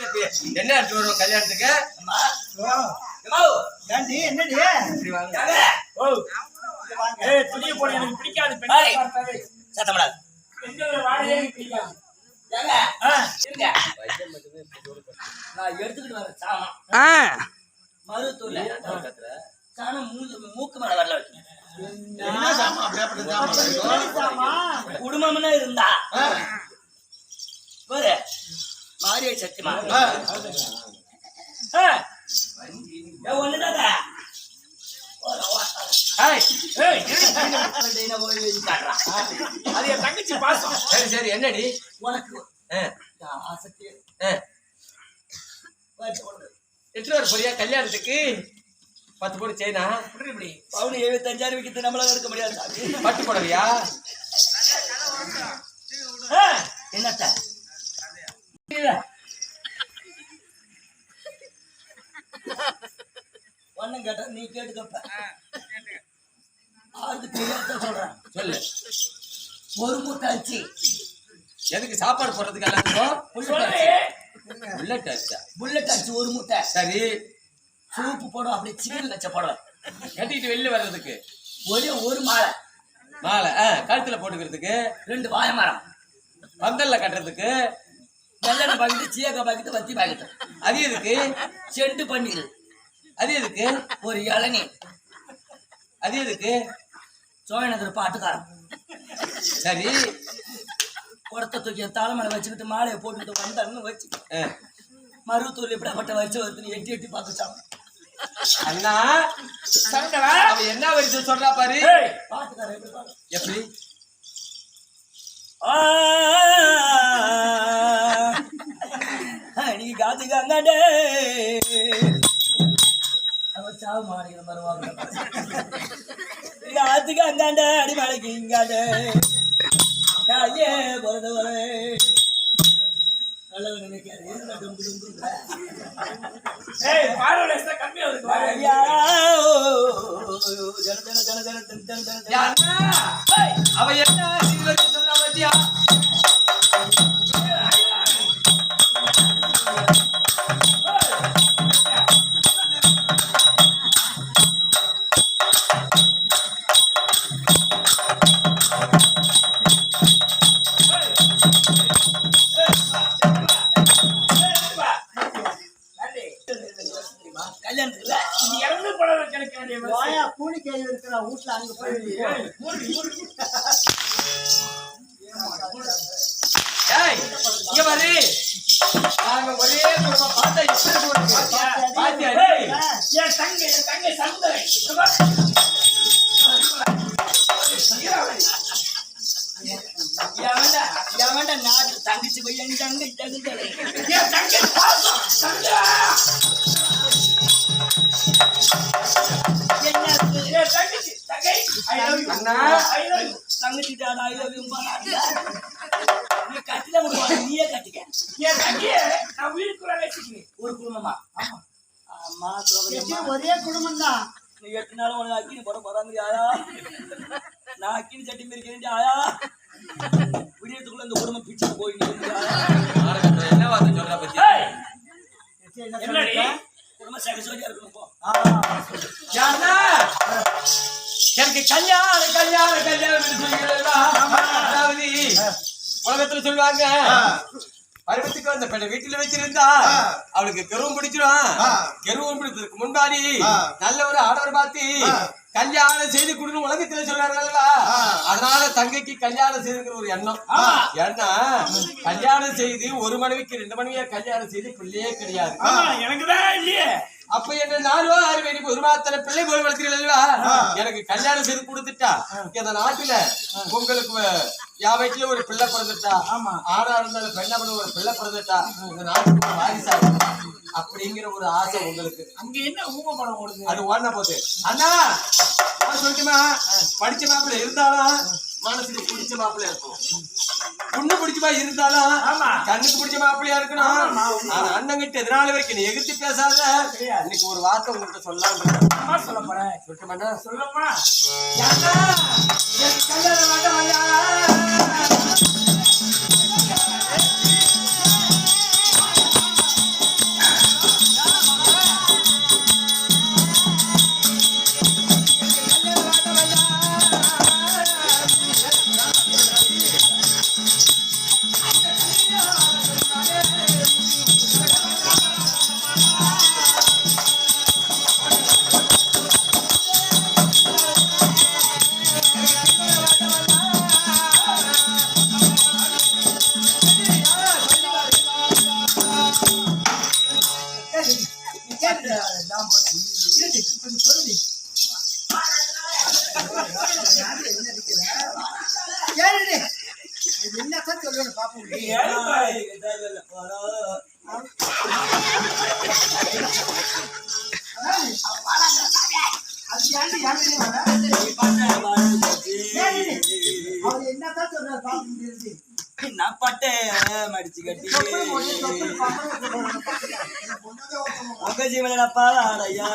என்ன எடுத்து வருவோம் கல்யாணத்துக்கு? அம்மா, ஓ, அம்மா, ஏண்டி என்னடி? இப்படி வாங்க. யாரு? ஓ. ஏய் துணியை போட எனக்கு பிடிக்காது. பெண்களை ஏய். பார்த்தாவே சத்தம் போடாத. பெண்களோட வாழையே எனக்கு பிடிக்காது. ஏங்க, ஆ, இருங்க. நான் எடுத்துக்கிட்டு வரேன் சாணம் மருவத்தூர்ல சாணம் மூக்கு மேல வரல வைக்கணும். குடும்பம்னு இருந்தா. பாரு. மாரியை சத்தியமா? அது என் தங்கச்சி பாசம். சரி சரி என்னடி? உனக்கு. ஆசக்தி. எடுத்துட்டு வர போறியா? கல்யாணத்துக்கு? பத்து போடு செயினா இப்படி பவுன் எழுபத்தஞ்சாயிரம் விற்கிறது நம்மளால இருக்க முடியாது. பட்டு போடவியா? ஆ, என்னத்த? ஒண்ணும் கேட்டா நீ கேட்டுக்கப்ப. தெரியாத சொல்றேன். சொல்லு. ஒரு மூட்டை அரிசி. எதுக்கு சாப்பாடு போடுறதுக்கு எல்லாத்துக்கும் புல்லட் சொல்லு. அரிசி புல்லட் அரிசி ஒரு மூட்டை. சரி. சூப்பு போடும் அப்படியே சிக்கன் லட்சம் போடுவேன் கட்டிட்டு வெளில வர்றதுக்கு. ஒரே ஒரு மாலை. மாலை. கழுத்துல போட்டுக்கிறதுக்கு. ரெண்டு வாழை மரம். பந்தல்ல கட்டுறதுக்கு. வெள்ளெண்ணெய் பாக்கெட்டு சீயக்காய் பாக்கெட்டு வத்தி பாக்கெட்டு அது எதுக்கு? செண்டு பன்னீர். அது எதுக்கு? ஒரு இளநீ. அது எதுக்கு? சோழநகர் பாட்டுக்காரன். சரி. குடத்தை தூக்கி தலைமையில வச்சுக்கிட்டு மாலையை போட்டுக்கிட்டு வந்தாருன்னு வச்சு. மருவத்தூர் இப்படிப்பட்ட வரிசை வருதுன்னு எட்டி எட்டி பார்த்துச்சான் அண்ணா. சங்கரா என்ன வரிசை சொல்றா பாரு. பாரு எப்படி? நீ காத்து கங்கடே அவன் சாவு மாறிக்கிற மருவாங்க காத்து கங்காண்ட அடிமலைக்கு இங்காண்டே ஐயே பொறுத்த வரை நல்லது நினைக்காது அவ என்ன பாத்தியா. வாயா கூலிக்கு இருக்கிற வீட்டுல அங்க போயிட்டு ஏய், இங்க பாரு நாங்க ஒரே குடும்பம் பார்த்தா எப்படி உனக்கு? பாத்தியா ஏய், நீ? என் தங்கை என் தங்கை சமுதரை இங்க பாரு. எவன்டா எவன்டா நாட்டு தங்கச்சி பையன் தங்கை தங்கை என் தங்கை பாசம் சங்கரா என்ன தங்கச்சி தங்கை. அண்ணா. I love you. தங்கச்சி டாடா ஐலவியும் நீ கட்டில முடியாது நீயே கட்டிக்க என் தங்கையை நான் உயிருக்குள்ள வச்சுக்கிறேன் ஒரு குடும்பமா ஆமா ஆமா சொல்லுங்க எல்லாம் ஒரே குடும்பம் தான் நீ எட்டு நாளும் உனக்கு அக்கினி போட போறாங்க ஆயா நான் அக்கினி சட்டி மிரிக்கிறேன் ஆயா விடியத்துக்குள்ள இந்த குடும்பம் பிச்சு நாடகத்துல என்ன வார்த்தை சொல்றா பாத்தியா ஏய், என்ன என்னடி? சொல்லிட்ட? குடும்பம் சகசோதியா இருக்கணும் போ. ஆ, யாருன்னா? எனக்கு கல்யாணம் கல்யாணம் கல்யாணம் சொல்லுகிறா அதாவது உலகத்துல சொல்லுவாங்க பருவத்துக்கு வந்த பெண்ணை வீட்டுல வச்சிருந்தா அவளுக்கு கருவம் பிடிச்சிரும் கருவம் பிடிக்கிறதுக்கு முன்னாடி நல்ல ஒரு ஆடவர் பார்த்து கல்யாணம் செய்து கொடுன்னு உலகத்துல சொல்றாங்கல்ல அதனால தங்கைக்கு கல்யாணம் செய்துங்கிற ஒரு எண்ணம். ஏன்னா கல்யாணம் செய்து ஒரு மனைவிக்கு ரெண்டு மனைவியா கல்யாணம் செய்து பிள்ளையே கிடையாது. ஆமா எனக்கு தான் இல்லையே? அப்ப என்ன நாலோ ஆறு மணிக்கு ஒரு மாதத்துல பிள்ளை போய் வளர்க்கிறீங்களா எனக்கு கல்யாணம் செய்து கொடுத்துட்டா. இந்த நாட்டுல உங்களுக்கு என் வீட்டுல ஒரு பிள்ளை பிறந்துட்டா? ஆமா. ஆணா இருந்தாலும் பெண்ணா பண்ண ஒரு பிள்ளை பிறந்துட்டா? இந்த நாட்டுக்கு வாரிசா. அப்படிங்கிற ஒரு ஆசை உங்களுக்கு. அங்க என்ன ஊம படம் ஓடுது? அது ஓடின போது. அண்ணா நான் சொல்லட்டுமா? படிச்ச மாப்பிள்ளை இருந்தாலும் மனசுக்கு பிடிச்ச மாப்பிள்ளை இருக்கும். பொண்ணு பிடிச்சமா இருந்தாலும். கண்ணுக்கு பிடிச்ச மாப்பிள்ளையா இருக்கணும். ஆனா அண்ணன் கிட்ட எதனால வரைக்கும் நீ எதிர்த்து பேசாத. இன்னைக்கு ஒரு வார்த்தை உங்கள்கிட்ட சொல்லலாம் அம்மா சொல்ல போறேன். யாரா? எனக்கு கல்யாணம் வேண்டாம் பண்ண வாழ்வு போச்சு. அவர் என்னத்தான் சொல்றாரு நான் பட்டை மடிச்சு கட்டி. உங்க ஜீவனப்பா அடையா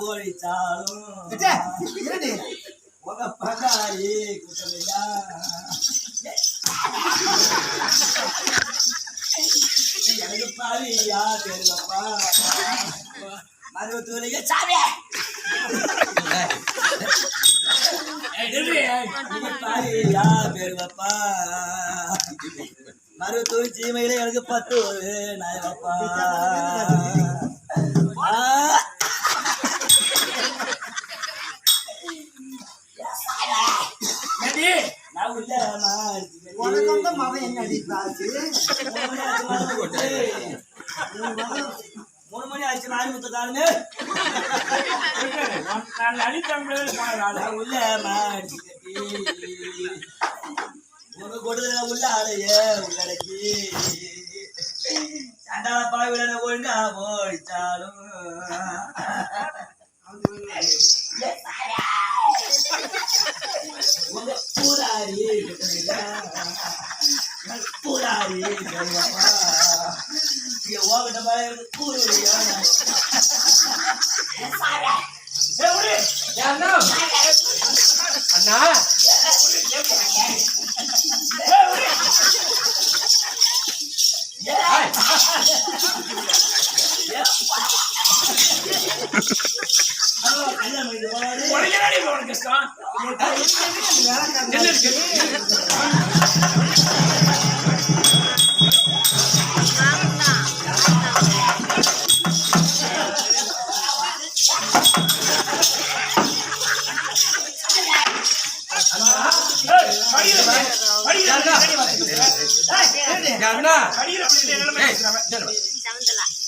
போயிச்சாலும் அச்சே, இருடி. உங்க பகாரி கூட்டலையா எனக்கு பாரியா தெரியலப்பா. மருவத்தூரிக சாமி நீங்க பாரியா பெருவப்பா மருவத்தூர் சீமையில எனக்கு பத்து நாயப்பா நான் உள்ள உனக்கு வந்த மகன் என்னடி பாசு? மூணு மணி ஆச்சு நாலு முத்த காலமே உள்ள உங்க உள்ள உள்ளடக்கி சண்டால ஒழுங்கா போயிட்டாலும் உங்க பூராரி இங்க ஓகிட்ட மாதிரி இருக்கு பூரியா அண்ணா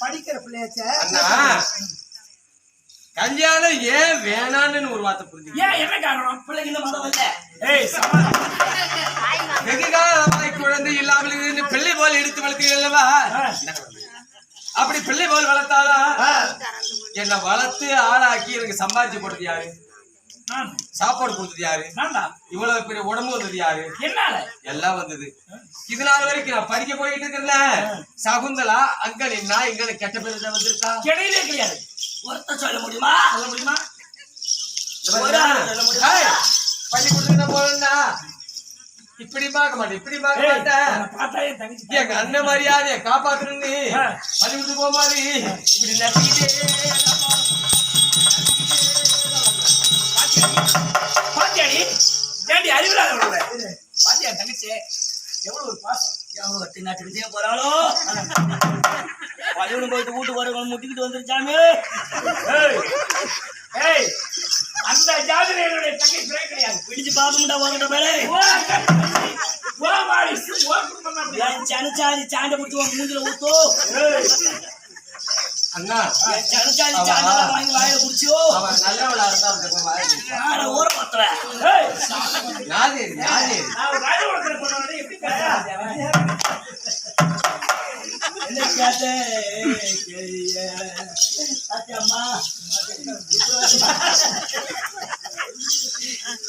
படிக்கிற பிள்ளையாச்ச? அண்ணா கல்யாணம் ஏன் வேணான்னு ஒரு வார்த்தை புரிஞ்சுக்க ஏன் என்ன காரணம்? மதம் இல்ல. ஏய் வெகு காலமாய் குழந்தை இல்லாமல் பிள்ளை போல் எடுத்து வளர்த்தீங்களா அப்படி பிள்ளை போல் வளர்த்தாலும் என்னை வளர்த்து ஆளாக்கி எனக்கு சம்பாதிச்சு போட்டது யாரு? சாப்பாடு கொடுத்தது யாரு? இவ்வளவு பெரிய உடம்பு வந்தது யாரு? என்னால? எல்லாம் வந்தது. இது நாள் வரைக்கும் நான் படிக்க போயிட்டு இருக்கேன்ல. சகுந்தலா அங்க நின்னா இங்க கெட்ட பேர் வந்திருக்கா? கிடையவே கிடையாது. ஒருத்த சொல்ல முடியுமா? சொல்ல முடியுமா? தான். போறேன்னா இப்படி பார்க்க மாட்டேன் இப்படி பார்க்க மாட்டேன். எங்க அண்ணன் மரியாதைய காப்பாத்துறேன்னு. பள்ளிக்கூடத்துக்கு போக மாதிரி இப்படி நட்டிக்கிட்டே. பாத்தியாடி ஏண்டி பாத்தியா தங்கச்சி எவ்வளவு ஒரு பாசம் எவ்வளவு போறாளோ பள்ளிக்கூடம் போயிட்டு வீட்டுக்கு வரவங்க முட்டிக்கிட்டு வந்துருச்சாமே ஏய் அந்த ஜாதியில என்னுடைய தங்கை பிழை கிடையாது பிடிச்சு உங்ககிட்ட மேலே ஓ குடும்பம் சாண்டை பிடிச்சி உங்க மூஞ்சில ஊத்தோ அண்ணா. வாங்கி வாயில குடிச்சியோ. அவன் நல்லவளா இருந்தா அவனுக்கு வாய் ஆட ஊற என்ன கேட்டே? கேளிய சத்தியம்மா.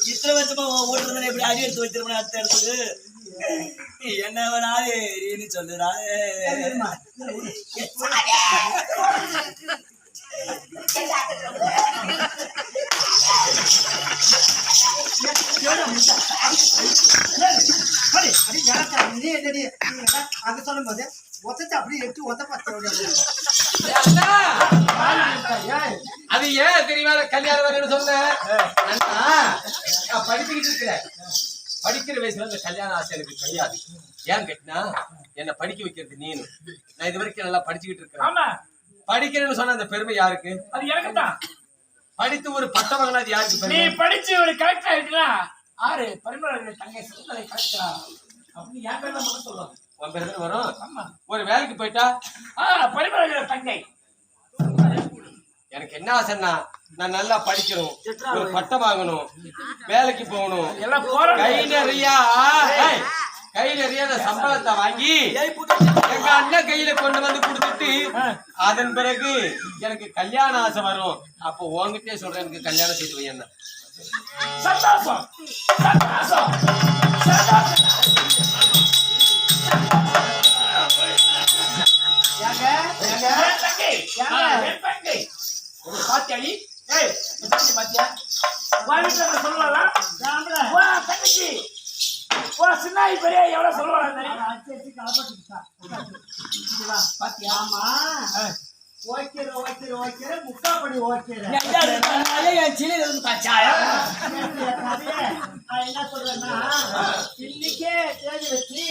இத்தனை வருஷமா ஓட்டுறதுல எப்படி அடி எடுத்து வச்சிருப்பேன் அடுத்த இடத்துக்கு. என்ன வேணாலே நீ ஒத்தத்தை அப்படியே எடுத்து ஒத்த பார்த்து அண்ணா! ஏய், அது ஏன் தெரியுமா? கல்யாணம் வரேன்னு சொன்னேன். அண்ணா நான் படிச்சுக்கிட்டு இருக்கிறேன். படிக்கிற வயசுல இந்த கல்யாண ஆசை எனக்கு கிடையாது. ஏன் கேட்டினா என்ன படிக்க வைக்கிறது நீனு. நான் இது வரைக்கும் நல்லா படிச்சுக்கிட்டு இருக்கிறேன். ஆமா. படிக்கிறேன்னு சொன்ன அந்த பெருமை யாருக்கு? அது எனக்கு தான். படித்து ஒரு பட்டமகனா அது யாருக்கு நீ படிச்சு ஒரு கலெக்டர் ஆயிட்டுனா? ஆறு பரிமள தங்கை கலெக்டரா? என் பேர்ல மட்டும் சொல்லுவாங்க. உன் பேர் தானே வரும்? ஆமா. ஒரு வேலைக்கு போயிட்டா? ஆ பரிமள தங்கை. எனக்கு என்ன ஆசைன்னா நான் நல்லா படிக்கணும் ஒரு பட்டம் வாங்கணும் வேலைக்கு போகணும். கை நிறைய கை நிறைய அந்த சம்பளத்தை வாங்கி எங்க அண்ணன் கையில கொண்டு வந்து கொடுத்துட்டு அதன் பிறகு எனக்கு கல்யாண ஆசை வரும். அப்போ உன்கிட்டயே சொல்றேன் எனக்கு கல்யாணம் செய்து வையன்னா. சந்தோஷம். சந்தோஷம். சந்தோஷம். பாத்தியாடி ஏய் தங்கச்சி பாத்தியா? சொல்லலாம் தங்கச்சி சின்னாயி பெரிய எவ்வளவு சொல்லுவாங்க பாத்தியா? ஆமா ஓய்க்கிற ஓய்க்கிற ஓய்க்கிற முக்கா படி என் இருந்து நான் என்ன சொல்றேன்னா இன்னைக்கே தேடி வச்சு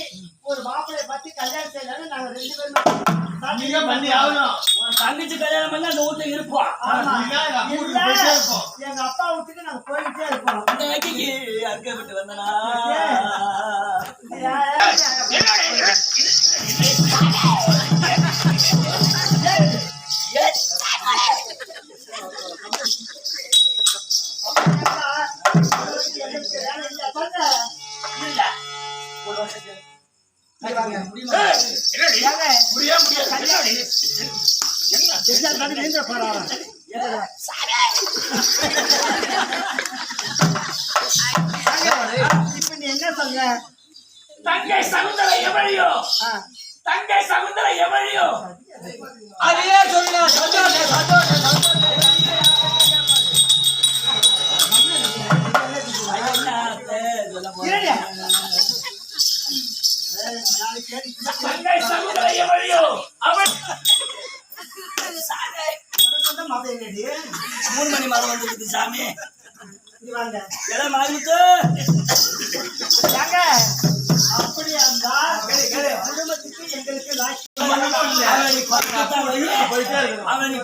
ஒரு மாப்பிளைய பார்த்து கல்யாணம் செய்யலாம்னு நாங்க ரெண்டு பேரும் நீங்க பண்ணி ஆகணும் உன் தங்கச்சி கல்யாணம் பண்ணி அந்த வீட்டுல இருப்போம். எங்க அப்பா வீட்டுக்கு நாங்க போயிட்டே இருப்போம் அறுக்கப்பட்டு வந்தனா என்ன இப்ப நீ என்ன சொல்ற தங்கை சகுந்தலை எவழியோ? ஆ, தங்கை சகுந்தலை எவழியோ? அதையே சொல்லு சந்தோஷம் சந்தோஷம் சந்தோஷம். என்னடி? மூணு மணி மரம் வந்துருக்கு சாமி. வாங்க. எல்லாம் மாறிட்டு இருந்தா குடும்பத்துக்கு எங்களுக்கு அவன்